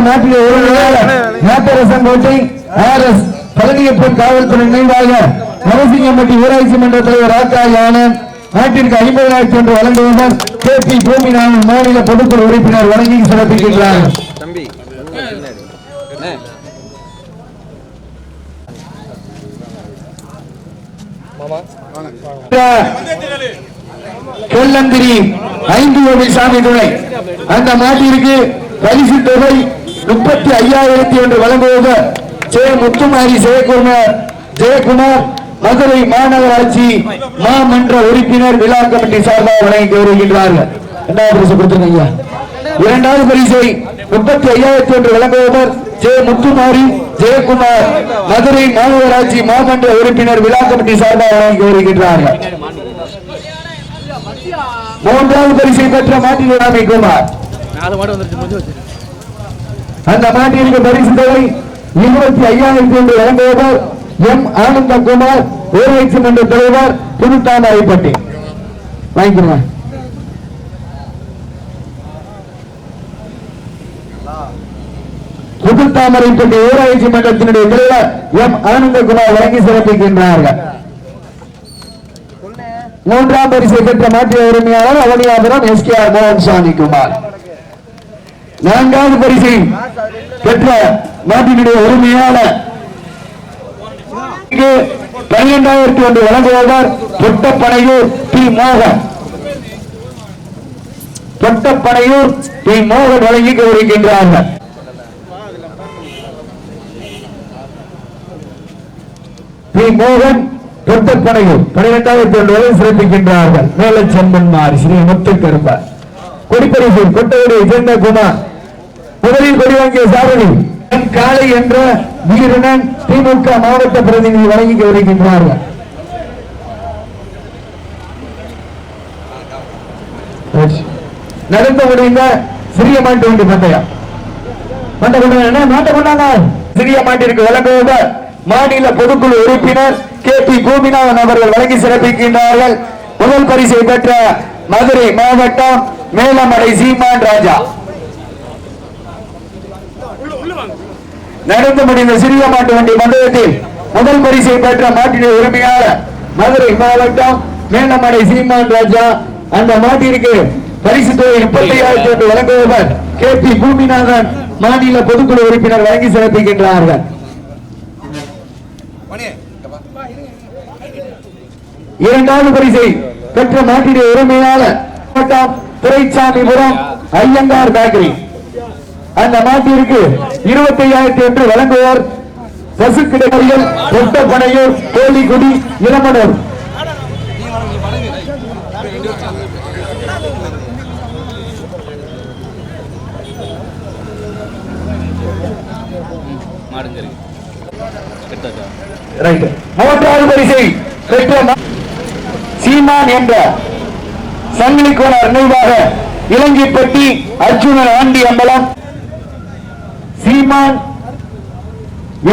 நாட்டில் ஒரு நாட்டரசன் கோட்டை ஆர் எஸ் பழனியப்பன் காவல்துறை நினைவாக நரசிங்கம்பட்டி ஊராட்சி மன்ற தலைவர் ஆக்காய் ஆனந்த் நாட்டிற்கு ஐம்பதாயிரத்தி ஒன்று வழங்குவவர் கே பி பூமிநாதன் மாநில பொதுக்குழு உறுப்பினர் வழங்கி தம்பி அண்ணே கொல்லந்திரி ஐந்து கோடி சாமி துணை. அந்த மாட்டிற்கு பரிசு தொகை முப்பத்தி ஐயாயிரத்தி ஒன்று வழங்குவவர் ஜெய முத்துமாரி ஜெயக்குமார். ஜெயக்குமார் மதுரை மாநகராட்சி மாமன்ற உறுப்பினர் விழா கமிட்டி சார்பாக வழங்கி வருகின்றார்கள். இரண்டாவது பரிசு கொடுத்துருங்க இரண்டாவது பரிசை முப்பத்தி ஐயாயிரத்தி ஒன்று வழங்குவவர் ஜெய முத்துமாரி ஜெயக்குமார் மதுரை மாநகராட்சி மாமன்ற உறுப்பினர் விழா கமிட்டி சார்பாக வழங்கி வருகின்றார்கள். மூன்றாவது பரிசை பெற்ற மாட்டின் குமார். நாலு மாடு வந்துருச்சு முடிஞ்சு வச்சு அந்த மாட்டிற்கு பரிசு தொகை இருபத்தி ஐயாயிரத்தி ஒன்று வழங்குவவர் எம் ஆனந்தகுமார் ஊராட்சி மன்ற தலைவர் புதுத்தாமரைப்பட்டி. வாங்கிக்கிறேன். புதுத்தாமரைப்பட்டி ஊராட்சி மன்றத்தினுடைய தலைவர் எம் ஆனந்தகுமார் வழங்கி சிறப்பிக்கின்றார்கள். மூன்றாம் பரிசை பெற்ற மாற்றிய உரிமையாளர் அவனியாபுரம் எஸ் கே ஆர் மோகன் சாமி குமார் நான்காவது பரிசை பெற்ற நாட்டினுடைய உரிமையாளர். பன்னிரெண்டாயிரத்தி ஒன்று வழங்குவவர் தொட்டப்படையூர் பி. மோகன். தொட்டப்படையூர் பி. மோகன் வழங்கி கௌரவிக்கின்றார்கள் பி. மோகன் தொட்டப்படையூர் பன்னிரெண்டாயிரத்தி ஒன்று வரை சிறப்பிக்கின்றார்கள். மேல செம்பன்மார் ஸ்ரீ முத்துக்கருப்பர் கொடிப்பரிசு கொட்டவரை சேர்ந்த குமார் முதலில் வாங்கிய சாரணி. என் காளை என்ற வீரனன் திமுக மாவட்ட பிரதிநிதி வழங்கி வருகின்றார்கள் நடந்து முடிந்த சிறிய மாட்டு வண்டி பந்தயம். மாட்ட கொண்டாங்க மாட்ட கொண்டாங்க. சிறிய மாட்டிற்கு வழங்குவவர் மாநில பொதுக்குழு உறுப்பினர் கே பி கோபிநாதன் அவர்கள் வழங்கி சிறப்பிக்கின்றார்கள். முதல் பரிசை பெற்ற மதுரை மாவட்டம் மேலமடை சீமான் ராஜா. நடந்து முடிந்த சிறிய மாட்டு வண்டி மண்டலத்தில் முதல் பரிசை பெற்ற மாட்டினை உரிமையாளர் மதுரை மாவட்டம் மேலமடை சீமான் ராஜா. அந்த மாட்டிற்கு பரிசு தொகை முப்பத்தி ஆயிரத்தி வழங்குபவர் கே பி பூமிநாதன் மாநில பொதுக்குழு உறுப்பினர் வழங்கி சிறப்பிக்கின்றார்கள். இரண்டாவது பரிசை பெற்ற மாட்டினுடைய உரிமையாளர் மாவட்டம் ஐயங்கார் பேக்கரி. அந்த மாட்டிற்கு இருபத்தி ஐயாயிரத்தி என்று வழங்குவோர். பசுக்கிடைகள் தொட்டப்பனையூர் கோழிக்குடி இளமனூர். மாடுங்க மூன்றாவது பரிசை பெற்ற சீமான் என்ற சங்கிலி கோணர் நினைவாக இலங்கைப்பட்டி அர்ஜுனன் ஆண்டி அம்பலம். சீமான்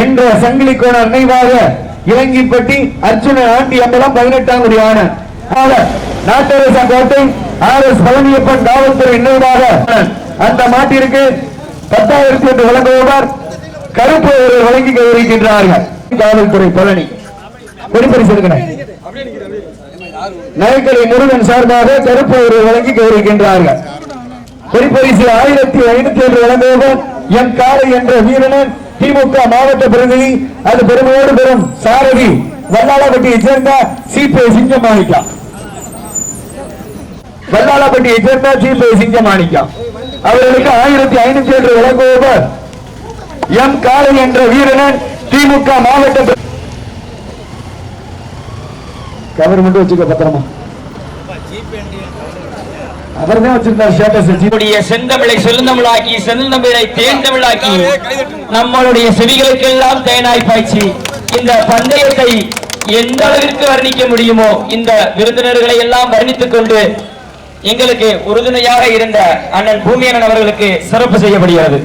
என்ற சங்கிலி நினைவாக இலங்கிப்பட்டி அர்ஜுன ஆண்டி அம்பலம் பதினெட்டாம் குடி ஆன நாட்டரசா கோட்டை ஆர் எஸ் பழனியப்பன் காவல்துறை நினைவாக அந்த மாட்டிற்கு பத்தாயிரத்தி ஒன்று வழங்குபவர் கருப்பு அவர்கள் வழங்கி கௌரவிக்கின்றார்கள். காவல்துறை பழனி. கொடிப்பரிசு இருக்கிறேன் நயக்கலை முருகன் சார்பாக கருப்பு அவர்கள் வழங்கி கௌரவிக்கின்றார்கள். கொடிப்பரிசு ஆயிரத்தி ஐநூத்தி ஒன்று வழங்குபவர் எம் காளை என்ற வீரனன் திமுக மாவட்ட பிரதிநிதி அது பெருமையோடு பெறும் சாரதி வல்லாளப்பட்டியை சேர்ந்த சிபிஐ சிங்கமாணிக்கா. வல்லாளப்பட்டியை சேர்ந்த சிபிஐ சிங்கமாணிக்கா. அவர்களுக்கு ஆயிரத்தி ஐநூத்தி ஒன்று வழங்குபவர் எம் காளை என்ற வீரனன் திமுக மாவட்ட பிர- கவர் மட்டும் வச்சுக்க பத்திரமா? அவர் தான் வச்சிருந்தார் ஸ்டேட்டஸ் நம்முடைய செந்தமிழை செழுந்தமிழாக்கி செந்தமிழை தேந்தமிழாக்கி நம்மளுடைய செவிகளுக்கெல்லாம் தேனாய் பாய்ச்சி இந்த பந்தயத்தை எந்த அளவிற்கு வர்ணிக்க முடியுமோ இந்த விருந்தினர்களை எல்லாம் வர்ணித்துக் கொண்டு எங்களுக்கு உறுதுணையாக இருந்த அண்ணன் பூமியனன் அவர்களுக்கு சிறப்பு செய்யப்படுகிறது.